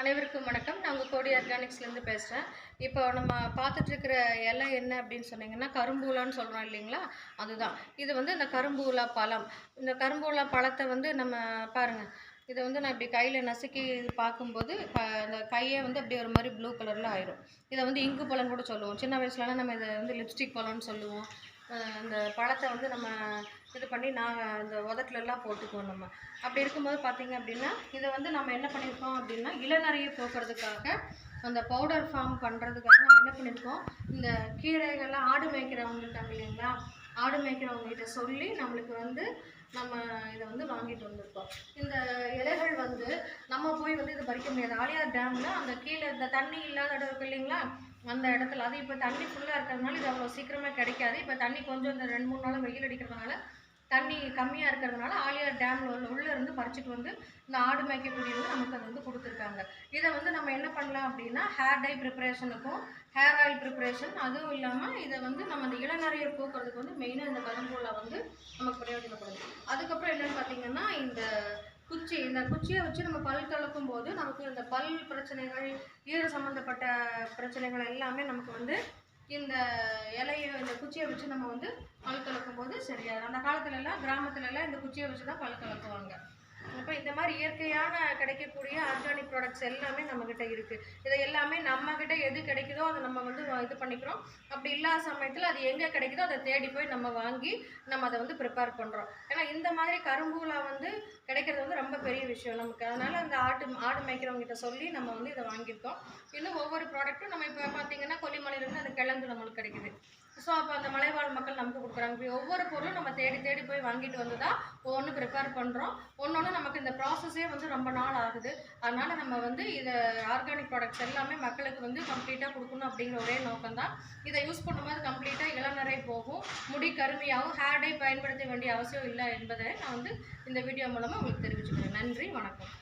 அனைவருக்கும் வணக்கம். நான் உங்கள் கோடி ஆர்கானிக்ஸ்லேருந்து பேசுகிறேன் இப்போ நம்ம பார்த்துட்ருக்கிற இலை என்ன அப்படின்னு சொன்னீங்கன்னா கரும்பூலான்னு சொல்கிறோம் இல்லைங்களா? அதுதான். இது வந்து இந்த கரும்பூலா பழம். இந்த கரும்பூலா பழத்தை வந்து நம்ம பாருங்கள் இதை வந்து நான் இப்படி கையில் நசுக்கி பார்க்கும்போது அந்த கையை வந்து அப்படியே ஒரு மாதிரி ப்ளூ கலரில் ஆயிரும். இதை வந்து இங்கு பழம் கூட சொல்லுவோம். சின்ன வயசுலலாம் நம்ம இதை வந்து லிப்ஸ்டிக் பழம்னு சொல்லுவோம். இந்த பழத்தை வந்து நம்ம இது பண்ணி நான் இந்த உதட்டுலலாம் போட்டுக்குவோம் நம்ம. அப்படி இருக்கும்போது பார்த்திங்க அப்படின்னா இதை வந்து நம்ம என்ன பண்ணியிருக்கோம் அப்படின்னா இளநறையை போக்குறதுக்காக அந்த பவுடர் ஃபார்ம் பண்ணுறதுக்காக நம்ம என்ன பண்ணியிருக்கோம் இந்த கீரைகள்லாம் ஆடு மேய்க்கிறவங்க இருக்காங்க இல்லைங்களா ஆடு மேய்க்கிறவங்ககிட்ட சொல்லி நம்மளுக்கு வந்து நம்ம இதை வந்து வாங்கிட்டு வந்திருக்கோம். இந்த இலைகள் வந்து நம்ம போய் வந்து இதை பறிக்க முடியாது. ஆலியார் டேமில் அந்த கீழே இந்த தண்ணி இல்லாத இடம் இருக்கு இல்லைங்களா அந்த இடத்துல. அது இப்போ தண்ணி ஃபுல்லாக இருக்கிறதுனால இது அவ்வளோ சீக்கிரமாக கிடைக்காது. இப்போ தண்ணி கொஞ்சம் இந்த ரெண்டு மூணு நாள் வெயில் அடிக்கிறதுனால தண்ணி கம்மியாக இருக்கிறதுனால ஆலியார் டேமில் உள்ள உள்ளே இருந்து பறிச்சுட்டு வந்து இந்த ஆடு மேய்க்கக்கூடியவங்க நமக்கு அது வந்து கொடுத்துருக்காங்க. இதை வந்து நம்ம என்ன பண்ணலாம் அப்படின்னா ஹேர் டை ப்ரிப்பரேஷனுக்கும் ஹேர் ஆயில் ப்ரிப்பரேஷன் அதுவும் இல்லாமல் இதை வந்து நம்ம இந்த இளநறையை போக்குறதுக்கு வந்து மெயினாக இந்த கரும்பூலை வந்து நமக்கு பிரயோஜனப்படுது. அதுக்கப்புறம் என்னென்னு குச்சி இந்த குச்சியை வச்சு நம்ம பல் கலக்கும் போது நமக்கு இந்த பல் பிரச்சனைகள் ஈர சம்மந்தப்பட்ட பிரச்சனைகள் எல்லாமே நமக்கு வந்து இந்த இலையை இந்த குச்சியை வச்சு நம்ம வந்து பல் கலக்கும் போது சரியாயிடும். அந்த காலத்துல எல்லாம் கிராமத்துல எல்லாம் இந்த குச்சியை வச்சு தான் பல் கலக்குவாங்க. அப்போ இந்த மாதிரி இயற்கையான கிடைக்கக்கூடிய ஆர்கானிக் ப்ராடக்ட்ஸ் எல்லாமே நம்மக்கிட்ட இருக்குது இதை எல்லாமே நம்மக்கிட்ட எது கிடைக்குதோ அதை நம்ம வந்து இது பண்ணிக்கிறோம். அப்படி இல்லாத சமயத்தில் அது எங்கே கிடைக்குதோ அதை தேடி போய் நம்ம வாங்கி நம்ம அதை வந்து ப்ரிப்பேர் பண்ணுறோம் ஏன்னா இந்த மாதிரி கரும்பூலா வந்து கிடைக்கிறது வந்து ரொம்ப பெரிய விஷயம் நமக்கு. அதனால் அந்த ஆட்டு ஆடு மேய்க்கிறவங்ககிட்ட சொல்லி நம்ம வந்து இதை வாங்கியிருக்கோம். இன்னும் ஒவ்வொரு ப்ராடக்ட்டும் நம்ம இப்போ பார்த்தீங்கன்னா கொல்லிமலையிலேருந்து அந்த கிழங்கு நம்மளுக்கு கிடைக்குது. ஸோ அப்போ அந்த மலைவாழ் மக்கள் நமக்கு கொடுக்குறாங்க. இப்படி ஒவ்வொரு பொருளும் நம்ம தேடி தேடி போய் வாங்கிட்டு வந்து தான் ஒவ்வொன்று ப்ரிப்பேர் பண்ணுறோம் ஒன்று நமக்கு இந்த ப்ராசஸே வந்து ரொம்ப நாள் ஆகுது. அதனால் நம்ம வந்து இதை ஆர்கானிக் ப்ராடக்ட்ஸ் எல்லாமே மக்களுக்கு வந்து கம்ப்ளீட்டாக கொடுக்கணும் அப்படிங்கிற ஒரே நோக்கம் தான் இதை யூஸ் பண்ணும்போது கம்ப்ளீட்டாக இளநரை போகும் முடி கருமையாகவும் ஹேர் டை பயன்படுத்த வேண்டிய அவசியம் இல்லை என்பதை நான் வந்து இந்த வீடியோ மூலமாக உங்களுக்கு தெரிவிச்சுக்கிறேன். நன்றி வணக்கம்.